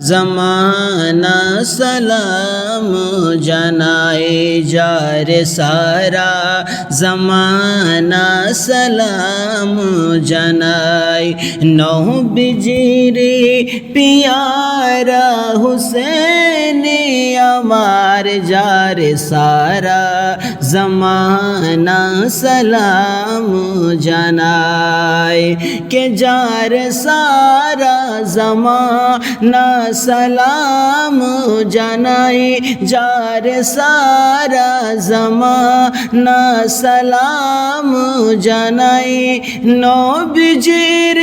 জমানা সালাম জানায় যার সারা জমানা সালাম জানায় নবজিরে পিয়ারা হুসেন আমার যার সারা জমানা সালাম জানায় কে যার সারা জমানা সালাম জানাই যার সারা জমানা সালাম জানাই নবজির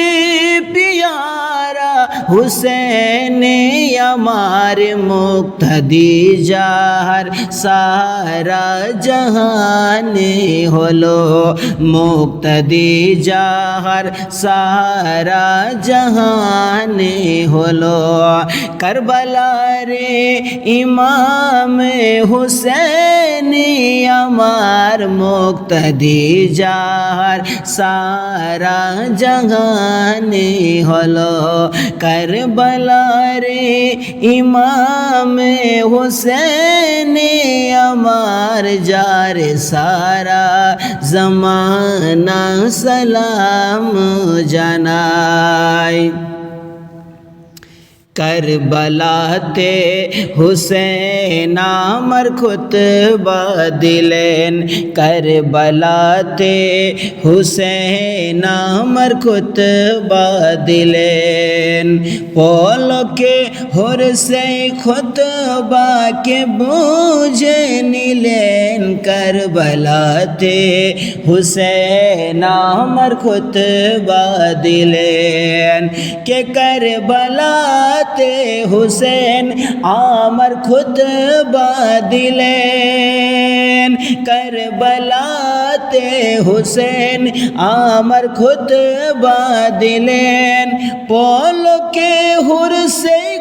পিয়ারা হুসেন আমার মুক্তি যার সারা জাহানে হলো মুক্তি যার সারা জাহানে হলো করবলারে ইমাম হুসেন আমার মুক্তি যার সারা জাহানে হলো করবলারে ইমাম হুসেন আমার যার সারা জমানা সালাম জানাই করবলাতে হুসেন আমার খুতবা দিলেন করবলাতে হুসেন আমার খুতবা দিলেন পলকে হরসে খুতবাকে বুঝে নিলেন করবলাতে হুসেন আমার খুতবা দিলেন কে করবলাতে হুসেন আমার খুদ দিলেন। করবলাতে হুসেন আমার খুদ দিলেন। পলকে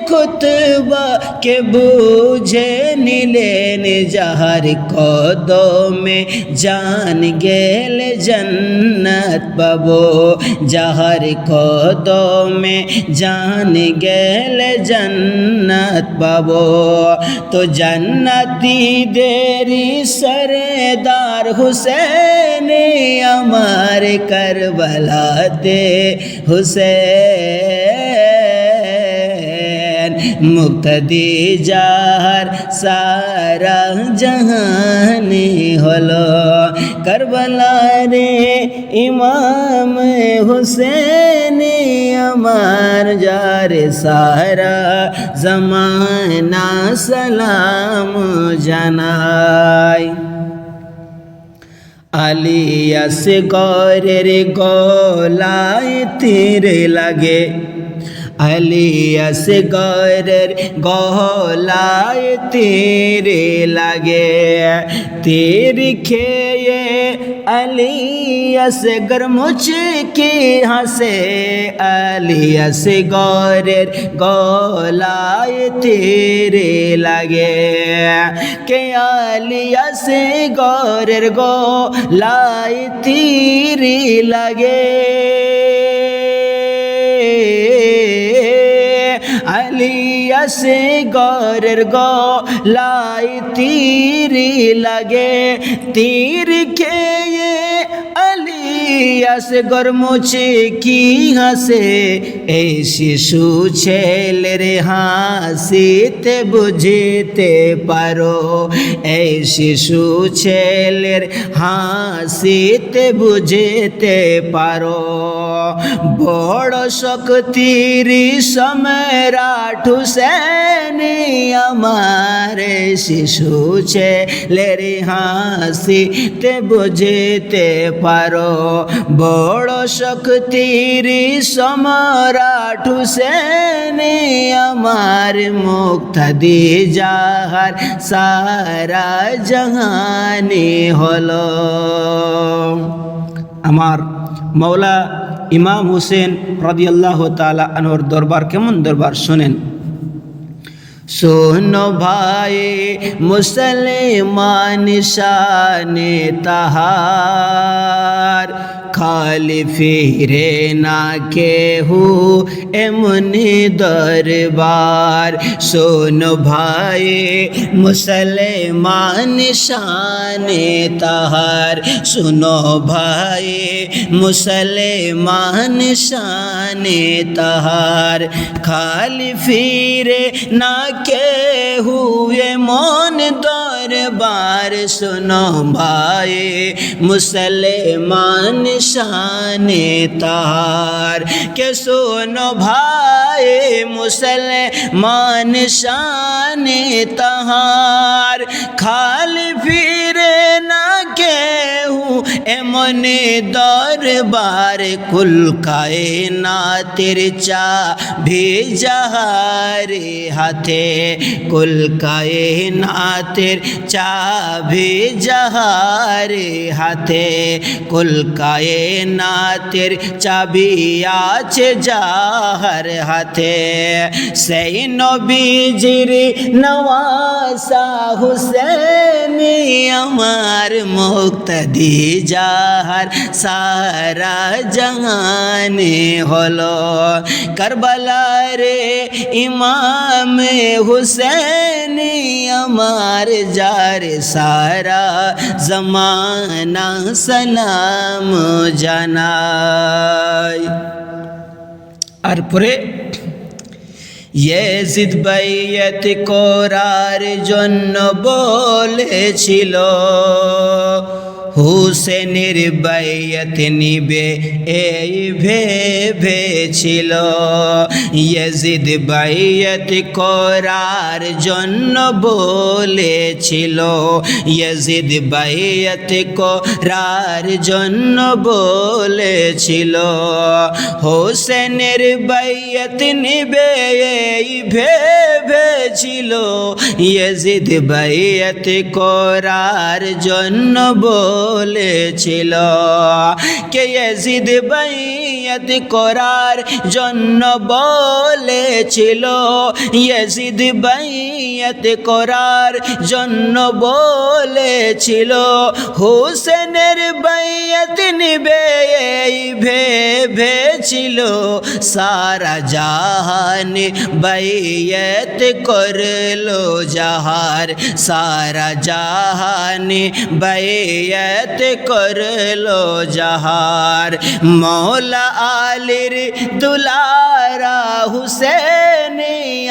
خطبہ کے بوجھے نیلین جہر کو میں جان گیل جنت پبو جہر کو میں جان گیل جنت پبو تو جنتی دیری سردار حسین امار کربلا دے حسین মুক্তি যার সারা জাহানি হলো করবলারে ইমাম হুসেন আমার যার সারা জমানা সালাম জানাই। আলিয়াস গরের গলায় তীর লাগে। আলিয়াস গরের গলায় তীর লাগে। তীর খেয়ে আলিয়াস গরমুচকি হাসে। আলিয়াস গরের গলায় তীর লাগে। কে আলিয়াস গরের গলায় তীর লাগে আলিয়াসে গরের গলাই তীর লাগে তীর খেয়ে আলিয়াস গরমুছে কি হাসে? এই শিশু ছেলের হাসিতে বুঝিতে পারো। এই শিশু ছেলের হাসিতে বুঝিতে পারো। বড় শক্তির সম্রাট হুসেন আমার শিশু ছেলের হাসিতে বুঝিতে পারো। বড় শক্তির সম্রাট হুসেন আমার মুক্তি যাহার সারা জাহানি হল। আমার মৌলা ইমাম হুসেন রদিয়াল্লাহ তালা আনোর দরবার, কেমন দরবার শোনেন? শোনো ভাই মুসলমান শানে তাহার খালি ফিরে না কেহু এমনি দরবার। শোন ভাই, মুসলমান শানে তাহার। শুনো ভাই, মুসলমান শানে তাহার। খালি ফিরে না কে হুয়ে মন দরবার শুনো ভাই মুসলমান শানে তাহার কে শোনো ভাই মুসলমান শানে তাহার খালি ফিরে না কেহু এমনে দরবার কুল কায়নাতের চা ভেজাহারে হাতে। কুল কায়নাতের চা ভেজাহারে হাতে। কুল কায়নাতের চাবি আছে যাহার হাতে। সেই নবীজির নওয়াসা হুসেনি আমার মুক্তি যাহার সারা জাহানে হলো কারবালারে ইমাম হুসেনি আমার যার সারা জমানা সালাম জানাই আর পরে ইয়েজিদ বাইয়াত করার জন্য বলেছিল। হুসেনের বাইয়ত নিবে, এই ভেবেছিল। ইয়েজিদ বাইয়ত করার জন্য বলেছিল, ইয়েজিদ বাইয়ত করার জন্য বলেছিল, হোসেনের বাইয়ত নিবে, এই ভেবেছিল। ইয়েজিদ বাইয়ত করার জন্য বলেছিল। কে ইয়েজিদ বাইয়ত করার জন্য বলেছিল? ইয়েজিদ বাইয়ত করার জন্য বলেছিল। হোসেনের বাইয়ত নিবে এই ভেবেছিল। সারা জাহান বাইয়ত করল জাহার। সারা জাহান বাইয়ত করল জাহার মৌলা আলির দুলারা হুসেন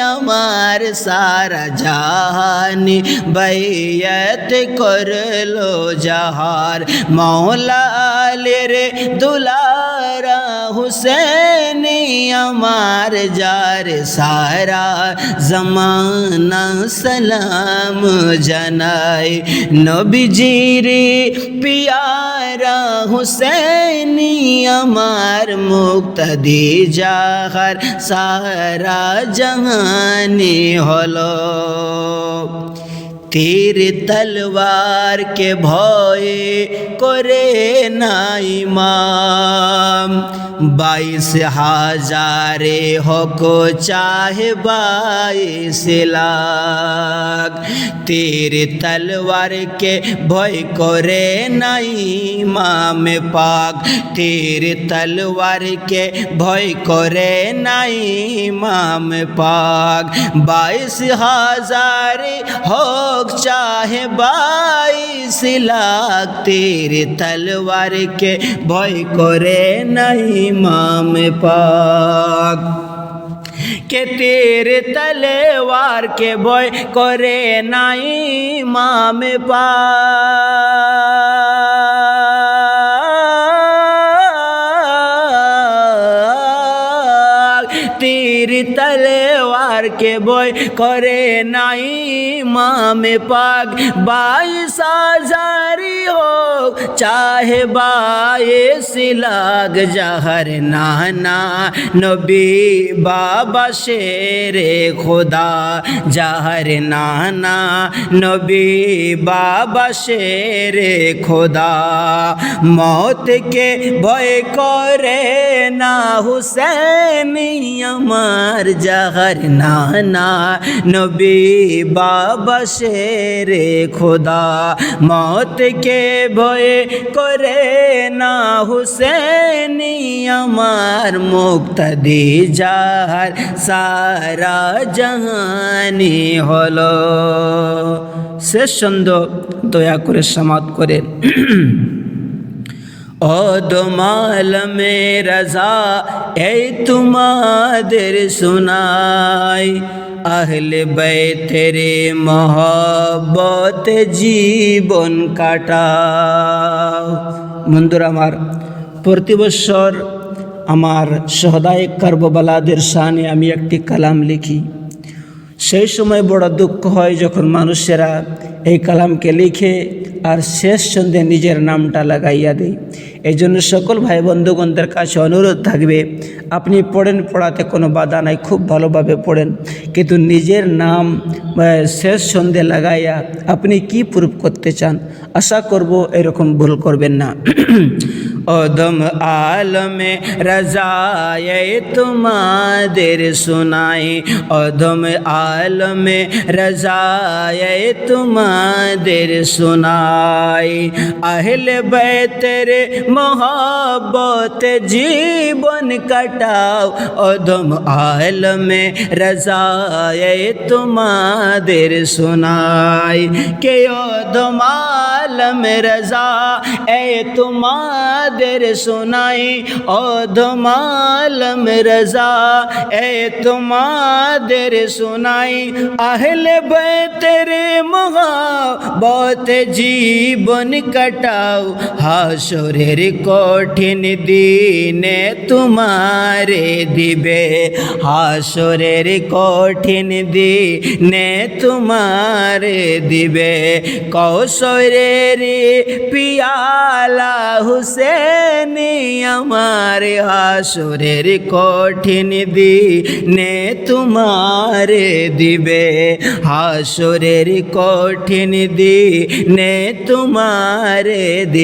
আমার সারা জাহান বাইয়ত করল জাহার মৌলা আলির দুলারা হুসেন আমার যার সারা জমানা সালাম জানাই নবীজির পিয়ারা হুসেনি আমার মুক্তি যাহার সারা জাহানি হলো। তীর তলবার কে ভয়ে করে নাই মাম বাইশ হাজারে হক চাহে বাইশ লাখ তীর তলবার কে ভয় করে নাই মাম পাক তীর তলবার কে ভয় করে নাই মাম পাক বাইশ হাজারে হোক চাহে বাইশ লাখ তেরে তলবার কে ভয় করে নাই মাম পাক কে তেরে তলবার কে ভয় করে নাই মাম কে বই করে নাই মামে পাক। বাইশ হাজারি হোক চাহে বাইশ লাগ জাহর নানা নবী বাবা শেরে খোদা জাহর নানা নবী বাবা শেরে খোদা মौत के ভয় করে না হুসেন আমার জাহার নানা নবী বাবা শেরে খোদা মতকে ভয়ে করে না হুসেনি আমার মুক্ত মুক্তাদি যার সারা জাহানি হলো। শেষ ছন্দ, দয়া করে সমাপ্ত করেন ও দোমাল মে রাজা, এই তোমাদের শোনাই আহলে বেতরে মহব্বত জীবন কাটাও। বন্ধুরা আমার, প্রতি বৎসর আমার সহদায়ক কার্ববালাদের সানে আমি একটি কালাম লিখি। সেই সময় বড় দুঃখ হয় যখন মানুষেরা এই কালামকে লিখে আর শেষ সন্ধে নিজের নামটা লাগাইয়া দেয় এই জন্য সকল ভাই বন্ধুগণদের কাছে অনুরোধ থাকবে, আপনি পড়েন, পড়াতে কোনো বাধা নাই, খুব ভালোভাবে পড়েন। কিন্তু নিজের নাম শেষ সন্ধে লাগাইয়া আপনি কি প্রুফ করতে চান? আশা করব এরকম ভুল করবেন না। ওদম আলমে রাজায় তোমাদের শোনাই। অদম আলমে রাজায় তোমাদের শোনাই আহলে বেতেরে মোহব্বত জীবন কাটাও অদম আলমে রাজায় তোমাদের শোনাই কে অদম আলমে রাজা এ তোমাদের শোনাই অদম আলম রাজা এ তোমাদের শোনাই আহলে বেতেরে মোহব্বত জীবন কাটাও, হাসরের কঠিন দিনে তোমারে দিবে। হাসরের কঠিন দিনে তোমারে দিবে। কৌশরের পিয়ালা হুসেনি আমার, হাসরের কঠিন দিনে তোমারে দিবে। হাসরের কঠিন দিনে তোমারে দিবে